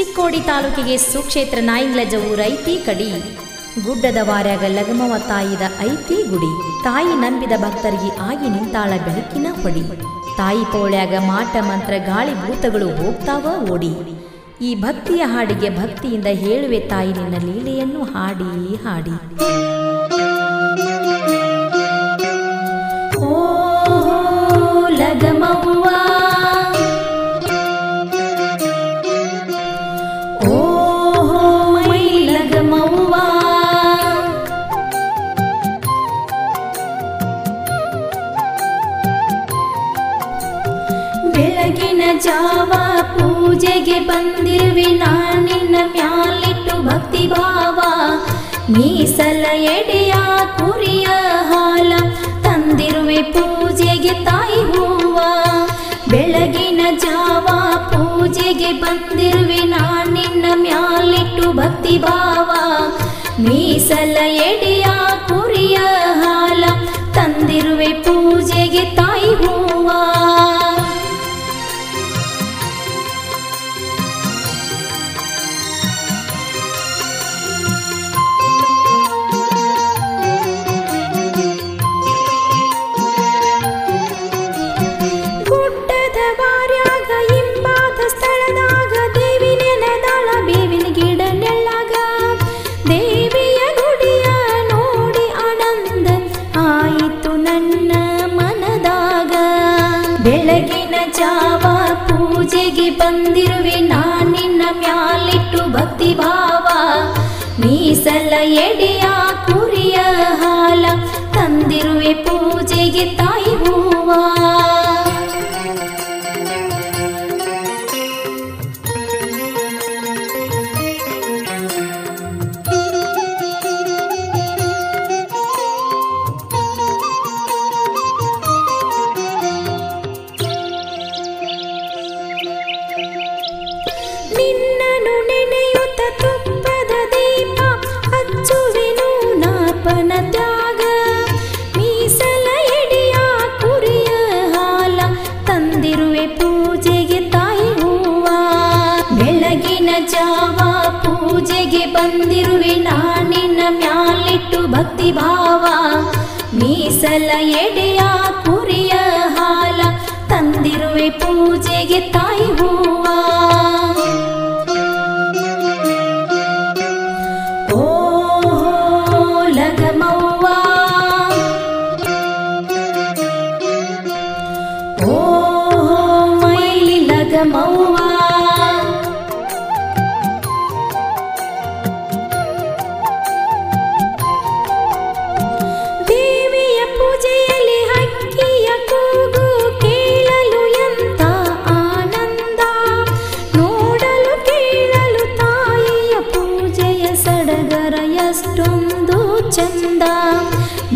ಚಿಕ್ಕೋಡಿ ತಾಲೂಕಿಗೆ ಸುಕ್ಷೇತ್ರ ನಾಯಿಂಗ್ಲಜವು ರೈತಿ ಕಡಿ. ಗುಡ್ಡದ ವಾರ್ಯಾಗ ಲಗಮವ ತಾಯಿದ ಐತಿ ಗುಡಿ. ತಾಯಿ ನಂಬಿದ ಭಕ್ತರಿಗೆ ಆಗಿ ನಿಂತಾಳ ಬೆಳಕಿನ ಹೊಡಿ. ತಾಯಿ ಪೋಳ್ಯಾಗ ಮಾಟ ಮಂತ್ರ ಗಾಳಿ ಭೂತಗಳು ಹೋಗ್ತಾವ ಓಡಿ. ಈ ಭಕ್ತಿಯ ಹಾಡಿಗೆ ಭಕ್ತಿಯಿಂದ ಹೇಳುವೆ ತಾಯಿ ನಿನ್ನ ಲೀಲೆಯನ್ನು ಹಾಡಿ ಹಾಡಿ. ಓ ಲಗಮವ್ವ. ಜಾವ ಪೂಜೆಗೆ ಬಂದಿರುವೆ, ನಾನಿನ್ನ ಮ್ಯಾಲಿಟ್ಟು ಭಕ್ತಿ ಭಾವ ಮೀಸಲ ಎಡೆಯ ಕುರಿಯ ಹಾಲ ತಂದಿರುವೆ, ಪೂಜೆಗೆ ತಾಯಿ ಹೂವ. ಬೆಳಗಿನ ಜಾವ ಪೂಜೆಗೆ ಬಂದಿರುವೆ, ನಾನಿನ್ನ ಮ್ಯಾಲಿಟ್ಟು ಭಕ್ತಿ ಭಾವ ಮೀಸಲ ಎಡೆಯ ಮೀಸಲ ಎಡೆಯ ಕುರಿಯ ಹಾಲ ತಂದಿರುವೆ ಪೂಜೆಗೆ ತಾಯಿ ಹೂವ. ಪೂಜೆಗೆ ಬಂದಿರುವೆ ನಾನಿನ್ನ ಮ್ಯಾಲಿಟ್ಟು ಭಕ್ತಿ ಭಾವ. ಮೀಸಲ ಎಡೆಯ ಕುರಿಯ ಹಾಲ ತಂದಿರುವೆ ಪೂಜೆಗೆ ತಾಯಿ ಹೂವ. ಓ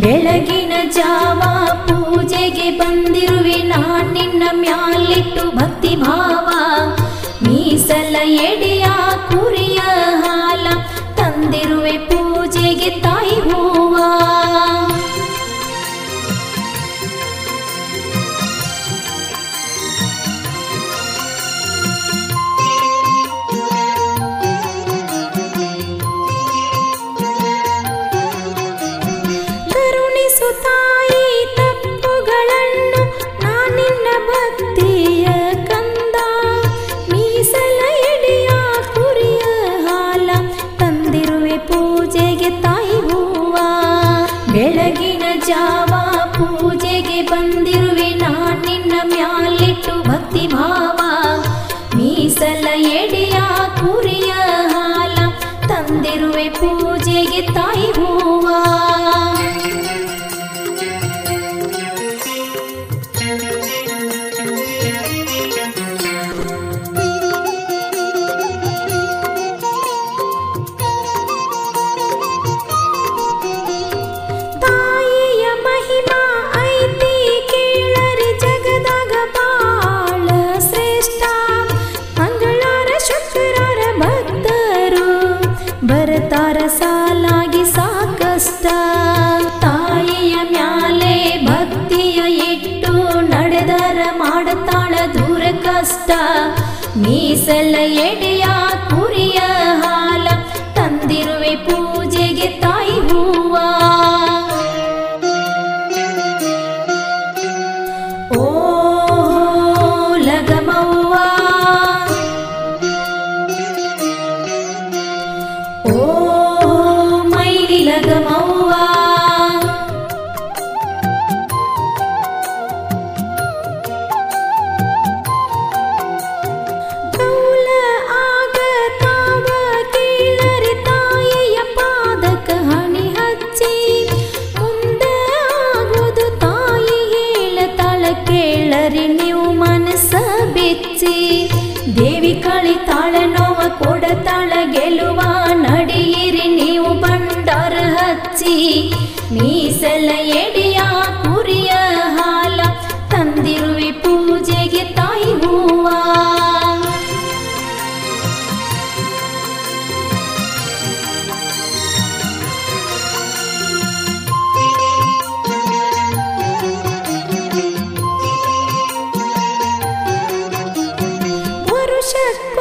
ಬೆಳಗಿನ ಜಾವ ಪೂಜೆಗೆ ಬಂದಿರುವೆ. ನಾನಿನ್ನ ಮ್ಯಾಲಿಟ್ಟು ಭಕ್ತಿ ಭಾವ. ಮೀಸಲ ಎಡೆಯ ಕುರಿಯ ಹಾಲ ತಂದಿರುವೆ. ಪೂಜೆಗೆ ತಾಯಿ ಹೂವ ಪೂಜೆಗೆ ಬಂದಿರುವೆ ನಾನಿನ್ನ ಮ್ಯಾಲಿಟ್ಟು ಭಕ್ತಿ ಭಾವ ಬರತಾರ ಸಾಲಾಗಿ ಸಾಕಷ್ಟ. ತಾಯಿಯ ಮ್ಯಾಲೆ ಭಕ್ತಿಯ ಇಟ್ಟು ನಡೆದರ ಮಾಡತಾಳ ದೂರ ಕಷ್ಟ. ಮೀಸಲ ಎಡೆಯ ಕುರಿಯ ಹಾಲ ತಂದಿರುವೆ ಪೂ ಕೊಡತಾಳ ಗೆಲುವ ನಡಿಯಿರಿ ನೀವು ಬಂಡಾರ ಹಚ್ಚಿ. ಮೀಸಲ ಎಡೆಯ ಕುರಿಯ ಹಾಲ ತಂದಿರುವಿ ಪೂಜೆಗೆ ತಾಯಿ ಹೂವ. ವರುಷಕ್ಕೊಮ್ಮೆ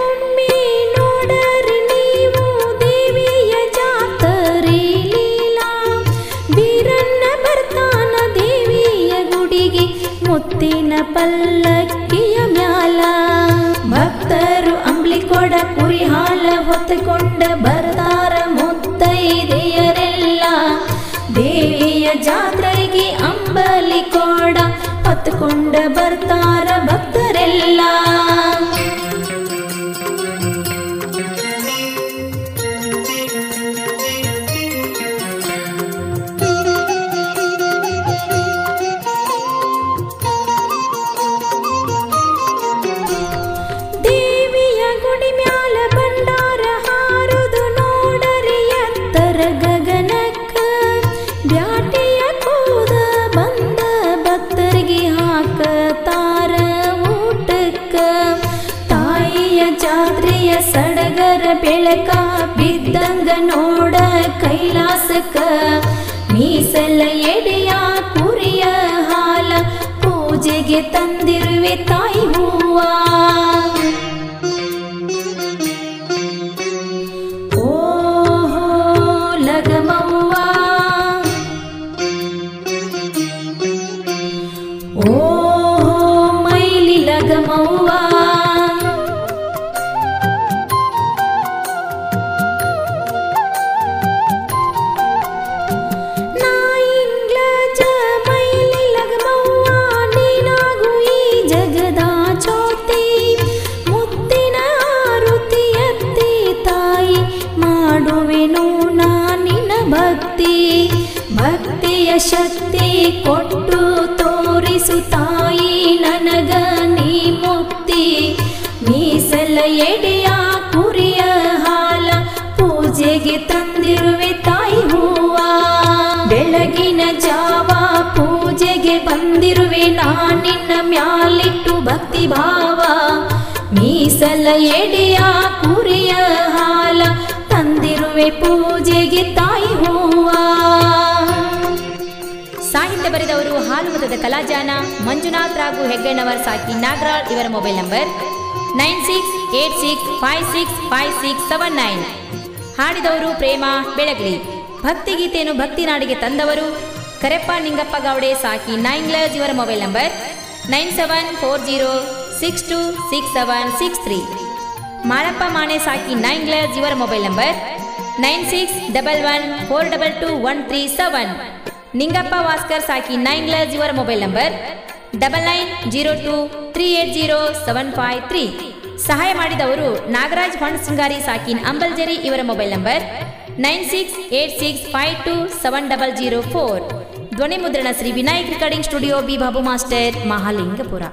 ಪಲ್ಲಕ್ಕಿಯ ಮ್ಯಾಲ ಭಕ್ತರು ಅಂಬ್ಲಿ ಕೊಡ ಕುರಿ ಹಾಲ ಹೊತ್ತುಕೊಂಡ ಬರ್ತಾರ ಮುತ್ತೈದೆಯರೆಲ್ಲ ದೇವಿಯ ಜಾತ್ರೆಗೆ ಅಂಬಲಿ ಕೊಡ ಹೊತ್ತುಕೊಂಡ ಬರ್ತಾರ ಸಡಗರ ಬೆಳಕ ಬಿದ್ದಂಗ ನೋಡ ಕೈಲಾಸಕ್ಕ. ಮೀಸಲ ಎಡೆಯ ಕುರಿಯ ಹಾಲ ಪೂಜೆಗೆ ತಂದಿರುವೆ ತಾಯಿ ಹೂವ. ಶಕ್ತಿ ಕೊಟ್ಟು ತೋರಿಸು ತಾಯಿ, ನನಗ ನೀ ಮುಕ್ತಿ. ಮೀಸಲ ಎಡೆಯ ಕುರಿಯ ಹಾಲ ಪೂಜೆಗೆ ತಂದಿರುವೆ ತಾಯಿ ಹೂವ. ಬೆಳಗಿನ ಜಾವ ಪೂಜೆಗೆ ಬಂದಿರುವೆ ನಾನಿನ್ನ ಮ್ಯಾಲಿಟ್ಟು ಭಕ್ತಿ ಭಾವ. ಮೀಸಲ ಎಡೆಯ ಕುರಿಯ ಹಾಲ ತಂದಿರುವೆ ಪೂಜೆಗೆ ತಾಯಿ ಹೂವ. ಬರೆದವರು ಹಾಲುಮತದ ಕಲಾಜಾನ ಮಂಜುನಾಥ್ ರಾಘು ಹೆಗ್ಗಣ್ಣವರ್ ಸಾಕಿ ನಾಗರಾಳ್ ಇವರ mobile number nine six eight six five six five six seven nine. ಹಾಡಿದವರು ಪ್ರೇಮ ಬೆಳಗಲಿ. ಭಕ್ತಿಗೀತೆಯನ್ನು ಭಕ್ತಿ ನಾಡಿಗೆ ತಂದವರು ಕರೆಪ್ಪ ನಿಂಗಪ್ಪ ಗೌಡೆ ಸಾಕಿ ಲರ್ಸ್ ಇವರ mobile number nine seven four zero six two six seven six three. Malappa Mane ಸಾಕಿ ಲರ್ಸ್ ಇವರ mobile number nine six double one four double two one three seven. Ningappa ವಾಸ್ಕರ್ ಸಾಕಿ ನೈನ್ ಲರ್ಸ್ ಇವರ mobile number double nine zero two three eight zero seven five three ಸಹಾಯ ಮಾಡಿದವರು Nagaraj fund Singari ಸಾಕಿನ್ ಅಂಬಲ್ಜರಿ ಇವರ mobile number nine six eight six five two seven double zero four ಧ್ವನಿ ಮುದ್ರಣ Shri Vinayak recording studio B Babu master, Mahalingapura.